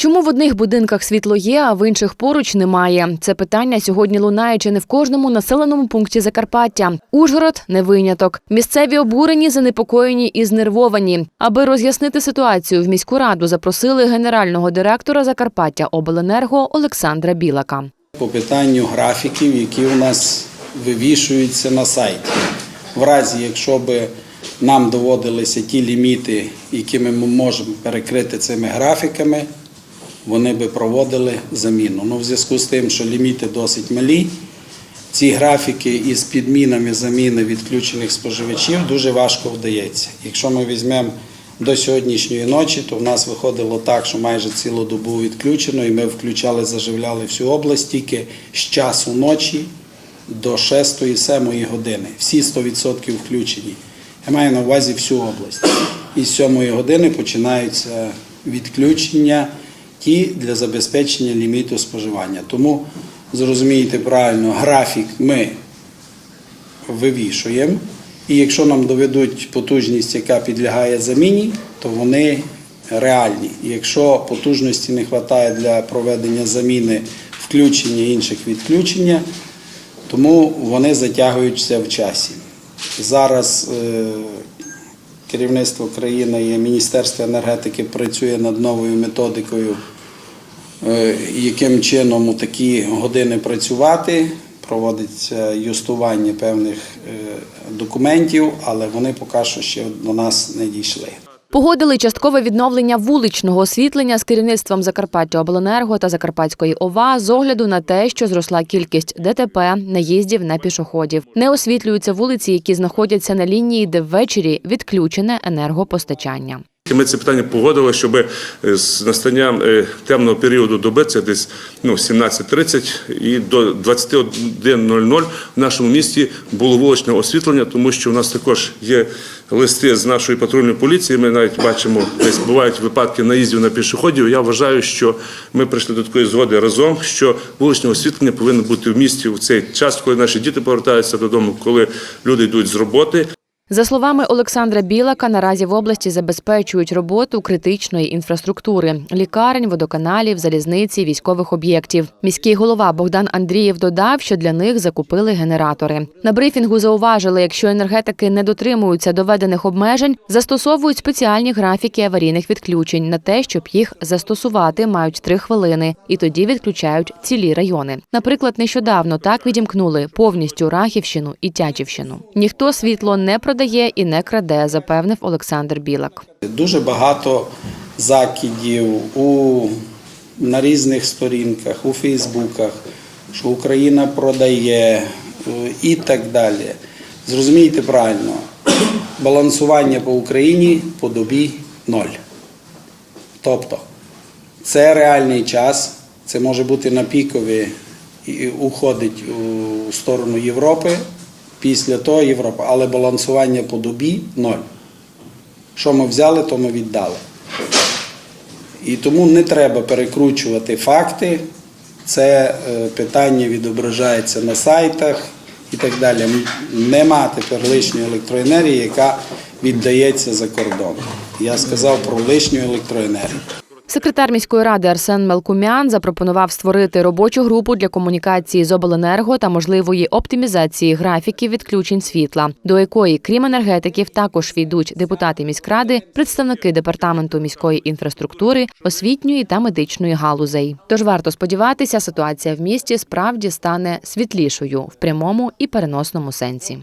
Чому в одних будинках світло є, а в інших поруч немає? Це питання сьогодні лунає чи не в кожному населеному пункті Закарпаття. Ужгород не виняток. Місцеві обурені, занепокоєні і знервовані. Аби роз'яснити ситуацію, в міську раду запросили генерального директора Закарпаття Обленерго Олександра Білака. по питанню графіків, які у нас вивішуються на сайті. В разі, якщо би нам доводилися ті ліміти, якими ми можемо перекрити цими графіками, вони би проводили заміну. Ну, в зв'язку з тим, що ліміти досить малі, ці графіки із підмінами заміни відключених споживачів дуже важко вдається. Якщо ми візьмемо до сьогоднішньої ночі, то в нас виходило так, що майже цілу добу відключено, і ми включали, заживляли всю область тільки з часу ночі до 6-7 години. Всі 100% включені. Я маю на увазі всю область. І з 7 години починаються відключення ті для забезпечення ліміту споживання. Тому зрозумійте правильно, графік ми вивішуємо. І якщо нам доведуть потужність, яка підлягає заміні, то вони реальні. Якщо потужності не вистачає для проведення заміни включення інших відключення, тому вони затягуються в часі. Зараз е, керівництво країни і Міністерство енергетики працює над новою методикою, е, яким чином у такі години працювати. Проводиться юстування певних е, документів, але вони поки що ще до нас не дійшли. Погодили часткове відновлення вуличного освітлення з керівництвом Закарпаття Обленерго та Закарпатської ОВА з огляду на те, що зросла кількість ДТП, наїздів на пішоходів. Не освітлюються вулиці, які знаходяться на лінії, де ввечері відключене енергопостачання. І Ми це питання погодили, щоб е, з настанням е, темного періоду доби, це десь ну, 17.30 і до 21.00 в нашому місті було вуличне освітлення, тому що у нас також є листи з нашої патрульної поліції. Ми навіть бачимо, десь бувають випадки наїздів на пішоходів. Я вважаю, що ми прийшли до такої згоди разом, що вуличне освітлення повинно бути в місті в цей час, коли наші діти повертаються додому, коли люди йдуть з роботи. За словами Олександра Білака, наразі в області забезпечують роботу критичної інфраструктури лікарень, водоканалів, залізниці, військових об'єктів. Міський голова Богдан Андрієв додав, що для них закупили генератори. На брифінгу зауважили, якщо енергетики не дотримуються доведених обмежень, застосовують спеціальні графіки аварійних відключень на те, щоб їх застосувати, мають три хвилини, і тоді відключають цілі райони. Наприклад, нещодавно так відімкнули повністю Рахівщину і Тячівщину. Ніхто світло не продає і не краде, запевнив Олександр Білак. Дуже багато закидів у, на різних сторінках, у Фейсбуках, що Україна продає е, і так далі. Зрозумійте правильно, балансування по Україні по добі ноль. Тобто це реальний час, це може бути на пікові і уходить у сторону Європи, після того Європа, але балансування по добі ноль. Що ми взяли, то ми віддали. І тому не треба перекручувати факти. Це е, питання відображається на сайтах і так далі. Нема тепер лишньої електроенергії, яка віддається за кордон. Я сказав про лишню електроенергію. Секретар міської ради Арсен Мелкумян запропонував створити робочу групу для комунікації з обленерго та можливої оптимізації графіків відключень світла, до якої, крім енергетиків, також війдуть депутати міськради, представники департаменту міської інфраструктури, освітньої та медичної галузей. Тож варто сподіватися, ситуація в місті справді стане світлішою в прямому і переносному сенсі.